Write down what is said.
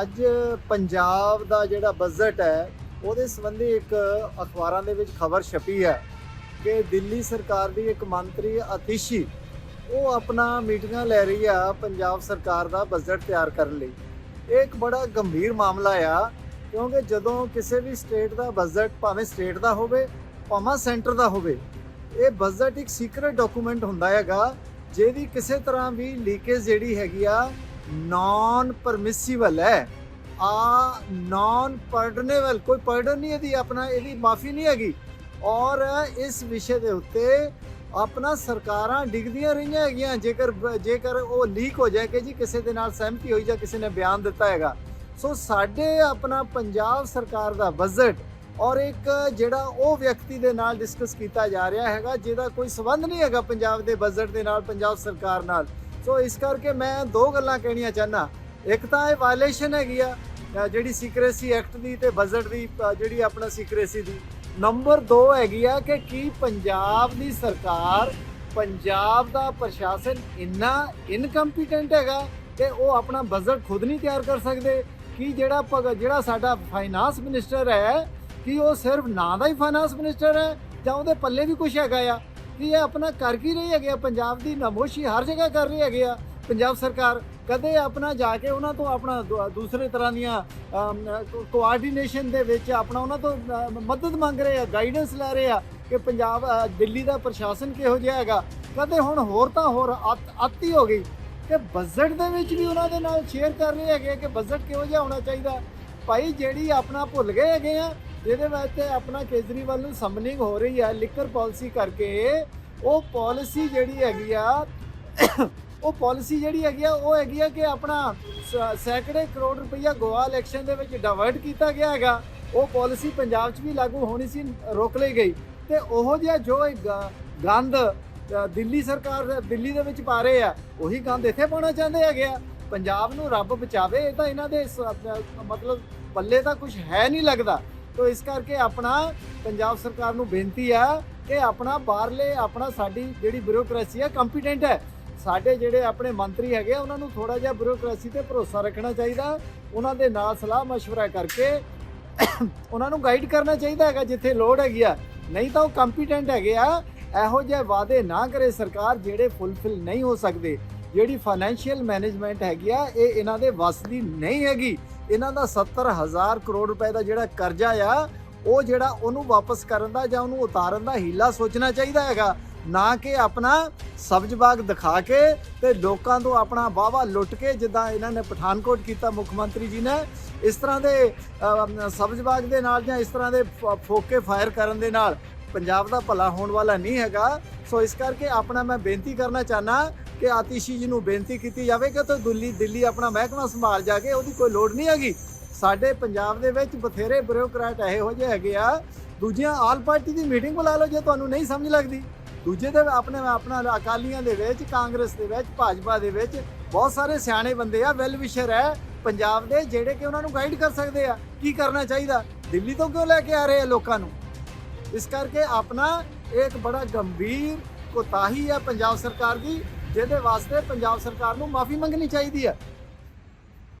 ਅੱਜ ਪੰਜਾਬ ਦਾ ਜਿਹੜਾ ਬਜਟ ਹੈ, ਉਹਦੇ ਸੰਬੰਧੀ ਇੱਕ ਅਖਬਾਰਾਂ ਦੇ ਵਿੱਚ ਖਬਰ ਛਪੀ ਹੈ ਕਿ ਦਿੱਲੀ ਸਰਕਾਰ ਦੀ ਇੱਕ ਮੰਤਰੀ ਅਤੀਸ਼ੀ, ਉਹ ਆਪਣਾ ਮੀਟਿੰਗਾਂ ਲੈ ਰਹੀ ਆ ਪੰਜਾਬ ਸਰਕਾਰ ਦਾ ਬਜਟ ਤਿਆਰ ਕਰਨ ਲਈ। ਇਹ ਇੱਕ ਬੜਾ ਗੰਭੀਰ ਮਾਮਲਾ ਆ, ਕਿਉਂਕਿ ਜਦੋਂ ਕਿਸੇ ਵੀ ਸਟੇਟ ਦਾ ਬਜਟ ਭਾਵੇਂ ਸਟੇਟ ਦਾ ਹੋਵੇ, ਭਾਵੇਂ ਸੈਂਟਰ ਦਾ ਹੋਵੇ, ਇਹ ਬਜਟ ਇੱਕ ਸੀਕ੍ਰੀਟ ਡਾਕੂਮੈਂਟ ਹੁੰਦਾ ਹੈਗਾ, ਜਿਹਦੀ ਕਿਸੇ ਤਰ੍ਹਾਂ ਵੀ ਲੀਕੇਜ ਜਿਹੜੀ ਹੈਗੀ ਆ ਨਾਨ ਪਰਮਿਸਿਬਲ ਹੈ। ਆ ਨਾਨ ਪਰਡਨੇਬਲ ਕੋਈ ਪਰਡਨ ਨਹੀਂ ਇਹਦੀ, ਆਪਣਾ ਇਹਦੀ ਮਾਫੀ ਨਹੀਂ ਹੈਗੀ। ਔਰ ਇਸ ਵਿਸ਼ੇ ਦੇ ਉੱਤੇ ਆਪਣਾ ਸਰਕਾਰਾਂ ਡਿੱਗਦੀਆਂ ਰਹੀਆਂ ਹੈਗੀਆਂ, ਜੇਕਰ ਜੇਕਰ ਉਹ ਲੀਕ ਹੋ ਜਾਏ ਕਿ ਜੀ ਕਿਸੇ ਦੇ ਨਾਲ ਸਹਿਮਤੀ ਹੋਈ ਜਾਂ ਕਿਸੇ ਨੇ ਬਿਆਨ ਦਿੱਤਾ ਹੈਗਾ। ਸੋ ਸਾਡੇ ਆਪਣਾ ਪੰਜਾਬ ਸਰਕਾਰ ਦਾ ਬਜਟ ਔਰ ਇੱਕ ਜਿਹੜਾ ਉਹ ਵਿਅਕਤੀ ਦੇ ਨਾਲ ਡਿਸਕਸ ਕੀਤਾ ਜਾ ਰਿਹਾ ਹੈਗਾ, ਜਿਹਦਾ ਕੋਈ ਸਬੰਧ ਨਹੀਂ ਹੈਗਾ ਪੰਜਾਬ ਦੇ ਬਜਟ ਦੇ ਨਾਲ, ਪੰਜਾਬ ਸਰਕਾਰ ਨਾਲ। ਸੋ ਇਸ ਕਰਕੇ ਮੈਂ ਦੋ ਗੱਲਾਂ ਕਹਿਣੀਆਂ ਚਾਹਨਾ ਇੱਕ ਤਾਂ ਇਹ ਵਾਇਲੇਸ਼ਨ ਹੈਗੀ ਆ ਜਿਹੜੀ ਸੀਕ੍ਰੇਸੀ ਐਕਟ ਦੀ ਤੇ ਬਜਟ ਦੀ ਜਿਹੜੀ ਆਪਣਾ ਸੀਕ੍ਰੇਸੀ ਦੀ। ਨੰਬਰ 2 ਹੈਗੀ ਆ ਕਿ ਕੀ ਪੰਜਾਬ ਦੀ ਸਰਕਾਰ, ਪੰਜਾਬ ਦਾ ਪ੍ਰਸ਼ਾਸਨ ਇੰਨਾ ਇਨਕੰਪੀਟੈਂਟ ਹੈਗਾ ਕਿ ਉਹ ਆਪਣਾ ਬਜਟ ਖੁਦ ਨਹੀਂ ਤਿਆਰ ਕਰ ਸਕਦੇ? ਕਿ ਜਿਹੜਾ ਭਗ- ਜਿਹੜਾ ਸਾਡਾ ਫਾਈਨਾਂਸ ਮਿਨਿਸਟਰ ਹੈ, ਕਿ ਉਹ ਸਿਰਫ ਨਾਂ ਦਾ ਹੀ ਫਾਈਨਾਂਸ ਮਿਨਿਸਟਰ ਹੈ ਜਾਂ ਉਹਦੇ ਪੱਲੇ ਵੀ ਕੁਝ ਹੈਗਾ ਆ? ਕਿ ਇਹ ਆਪਣਾ ਕਰ ਕੀ ਰਹੀ ਹੈਗੇ ਆ? ਪੰਜਾਬ ਦੀ ਨਮੋਸ਼ੀ ਹਰ ਜਗ੍ਹਾ ਕਰ ਰਹੀ ਹੈਗੇ ਆ। ਪੰਜਾਬ ਸਰਕਾਰ ਕਦੇ ਆਪਣਾ ਜਾ ਕੇ ਉਹਨਾਂ ਤੋਂ ਆਪਣਾ ਦੂ- ਦੂਸਰੇ ਤਰ੍ਹਾਂ ਦੀਆਂ ਕੋਆਰਡੀਨੇਸ਼ਨ ਦੇ ਵਿੱਚ ਆਪਣਾ ਉਹਨਾਂ ਤੋਂ ਮਦਦ ਮੰਗ ਰਹੇ ਆ ਗਾਈਡੈਂਸ ਲੈ ਰਹੇ ਆ ਕਿ ਪੰਜਾਬ ਦਿੱਲੀ ਦਾ ਪ੍ਰਸ਼ਾਸਨ ਕਿਹੋ ਜਿਹਾ ਹੈਗਾ। ਕਦੇ ਹੁਣ ਹੋਰ ਤਾਂ ਹੋਰ ਅੱਤ- ਅੱਤ ਹੀ ਹੋ ਗਈ ਕਿ ਬਜਟ ਦੇ ਵਿੱਚ ਵੀ ਉਹਨਾਂ ਦੇ ਨਾਲ ਸ਼ੇਅਰ ਕਰ ਰਹੇ ਹੈਗੇ ਆ ਕਿ ਬਜਟ ਕਿਹੋ ਜਿਹਾ ਹੋਣਾ ਚਾਹੀਦਾ। ਭਾਈ, ਜਿਹੜੀ ਆਪਣਾ ਭੁੱਲ ਗਏ ਹੈਗੇ ਆ ਜਿਹਦੇ ਵਿੱਚ ਆਪਣਾ ਕੇਜਰੀਵਾਲ ਨੂੰ ਸਮਨਿੰਗ ਹੋ ਰਹੀ ਹੈ ਲਿਕਰ ਪਾਲਿਸੀ ਕਰਕੇ। ਉਹ ਪਾਲਿਸੀ ਜਿਹੜੀ ਹੈਗੀ ਆ, ਉਹ ਪਾਲਿਸੀ ਜਿਹੜੀ ਹੈਗੀ ਆ, ਉਹ ਹੈਗੀ ਆ ਕਿ ਆਪਣਾ ਸ- ਸੈਂਕੜੇ ਕਰੋੜ ਰੁਪਈਆ ਗੋਆ ਇਲੈਕਸ਼ਨ ਦੇ ਵਿੱਚ ਡਾਇਵਰਟ ਕੀਤਾ ਗਿਆ ਹੈਗਾ। ਉਹ ਪਾਲਿਸੀ ਪੰਜਾਬ 'ਚ ਵੀ ਲਾਗੂ ਹੋਣੀ ਸੀ, ਰੋਕ ਲਈ ਗਈ। ਤੇ ਉਹੋ ਜਿਹਾ ਜੋ ਇਹ ਗ- ਗੰਦ ਦਿੱਲੀ ਸਰਕਾਰ, ਦਿੱਲੀ ਦੇ ਵਿੱਚ ਪਾ ਰਹੇ ਆ, ਉਹੀ ਗੰਦ ਇੱਥੇ ਪਾਉਣਾ ਚਾਹੁੰਦੇ ਹੈਗੇ ਆ। ਪੰਜਾਬ ਨੂੰ ਰੱਬ ਬਚਾਵੇ, ਇਹ ਤਾਂ ਇਹਨਾਂ ਦੇ ਮਤਲਬ ਪੱਲੇ ਤਾਂ ਕੁਝ ਹੈ ਨਹੀਂ ਲੱਗਦਾ। ਤੋ ਇਸ ਕਰਕੇ ਆਪਣਾ ਪੰਜਾਬ ਸਰਕਾਰ ਨੂੰ ਬੇਨਤੀ ਆ ਕਿ ਆਪਣਾ ਬਾਹਰਲੇ ਆਪਣਾ ਸਾਡੀ ਜਿਹੜੀ ਬਿਊਰੋਕ੍ਰੇਸੀ ਹੈ ਕੰਪੀਟੈਂਟ ਹੈ ਸਾਡੇ ਜਿਹੜੇ ਆਪਣੇ ਮੰਤਰੀ ਹੈਗੇ ਆ, ਉਹਨਾਂ ਨੂੰ ਥੋੜਾ ਜਿਹਾ ਬਿਊਰੋਕ੍ਰੇਸੀ ਤੇ ਭਰੋਸਾ ਰੱਖਣਾ ਚਾਹੀਦਾ ਉਹਨਾਂ ਦੇ ਨਾਲ ਸਲਾਹ مشورہ ਕਰਕੇ ਉਹਨਾਂ ਨੂੰ ਗਾਈਡ ਕਰਨਾ ਚਾਹੀਦਾ ਹੈਗਾ ਜਿੱਥੇ ਲੋੜ ਹੈਗੀ ਆ ਨਹੀਂ ਤਾਂ ਉਹ ਕੰਪੀਟੈਂਟ ਹੈਗੇ ਆ ਇਹੋ ਜਿਹੇ ਵਾਅਦੇ ਨਾ ਕਰੇ ਸਰਕਾਰ ਜਿਹੜੇ ਫੁੱਲਫਿਲ ਨਹੀਂ ਹੋ ਸਕਦੇ ਜਿਹੜੀ ਫਾਈਨੈਂਸ਼ੀਅਲ ਮੈਨੇਜਮੈਂਟ ਹੈਗੀ ਆ, ਇਹ ਇਹਨਾਂ ਦੇ ਵੱਸ ਦੀ ਨਹੀਂ ਹੈਗੀ। ਇਹਨਾਂ ਦਾ 70000 ਕਰੋੜ ਰੁਪਏ ਦਾ ਜਿਹੜਾ ਕਰਜ਼ਾ ਆ, ਉਹ ਜਿਹੜਾ ਉਹਨੂੰ ਵਾਪਸ ਕਰਨ ਦਾ ਜਾਂ ਉਹਨੂੰ ਉਤਾਰਨ ਦਾ ਹੀਲਾ ਸੋਚਣਾ ਚਾਹੀਦਾ ਹੈਗਾ। ਨਾ ਕਿ ਆਪਣਾ ਸਬਜ਼ ਬਾਗ ਦਿਖਾ ਕੇ ਤੇ ਲੋਕਾਂ ਤੋਂ ਆਪਣਾ ਵਾਵਾ ਲੁੱਟ ਕੇ ਜਿੱਦਾਂ ਇਹਨਾਂ ਨੇ ਪਠਾਨਕੋਟ ਕੀਤਾ, ਮੁੱਖ ਮੰਤਰੀ ਜੀ ਨੇ। ਇਸ ਤਰ੍ਹਾਂ ਦੇ ਸਬਜ਼ ਬਾਗ ਦੇ ਨਾਲ ਜਾਂ ਇਸ ਤਰ੍ਹਾਂ ਦੇ ਫ- ਫੋਕੇ ਫਾਇਰ ਕਰਨ ਦੇ ਨਾਲ ਪੰਜਾਬ ਦਾ ਭਲਾ ਹੋਣ ਵਾਲਾ ਨਹੀਂ ਹੈਗਾ। ਸੋ ਇਸ ਕਰਕੇ ਆਪਣਾ ਮੈਂ ਬੇਨਤੀ ਕਰਨਾ ਚਾਹਨਾ ਕਿ ਆਤਿਸ਼ੀ ਜੀ ਨੂੰ ਬੇਨਤੀ ਕੀਤੀ ਜਾਵੇ ਕਿ ਤੋ ਦਿੱਲੀ ਦਿੱਲੀ ਆਪਣਾ ਮਹਿਕਮਾ ਸੰਭਾਲ ਜਾ ਕੇ ਉਹਦੀ ਕੋਈ ਲੋੜ ਨਹੀਂ ਹੈਗੀ। ਸਾਡੇ ਪੰਜਾਬ ਦੇ ਵਿੱਚ ਬਥੇਰੇ ਬਿਊਰੋਕਰੈਟ ਇਹੋ ਜਿਹੇ ਹੈਗੇ ਆ। ਦੂਜੀਆਂ ਆਲ ਪਾਰਟੀ ਦੀ ਮੀਟਿੰਗ ਬੁਲਾ ਲਓ ਜੇ ਤੁਹਾਨੂੰ ਨਹੀਂ ਸਮਝ ਲੱਗਦੀ। ਦੂਜੇ ਦੇ ਆਪਣੇ, ਆਪਣਾ ਅਕਾਲੀਆਂ ਦੇ ਵਿੱਚ, ਕਾਂਗਰਸ ਦੇ ਵਿੱਚ, ਭਾਜਪਾ ਦੇ ਵਿੱਚ ਬਹੁਤ ਸਾਰੇ ਸਿਆਣੇ ਬੰਦੇ ਆ ਵੈਲ ਵਿਸ਼ਰ ਹੈ। ਪੰਜਾਬ ਦੇ ਜਿਹੜੇ ਕਿ ਉਹਨਾਂ ਨੂੰ ਗਾਈਡ ਕਰ ਸਕਦੇ ਆ। ਕੀ ਕਰਨਾ ਚਾਹੀਦਾ? ਦਿੱਲੀ ਤੋਂ ਕਿਉਂ ਲੈ ਕੇ ਆ ਰਹੇ ਆ ਲੋਕਾਂ ਨੂੰ? ਇਸ ਕਰਕੇ ਆਪਣਾ ਇਹ ਇੱਕ ਬੜਾ ਗੰਭੀਰ ਕੋਤਾਹੀ ਹੈ ਪੰਜਾਬ ਸਰਕਾਰ ਦੀ, ਜਿਹਦੇ ਵਾਸਤੇ ਪੰਜਾਬ ਸਰਕਾਰ ਨੂੰ ਮਾਫੀ ਮੰਗਣੀ ਚਾਹੀਦੀ ਹੈ।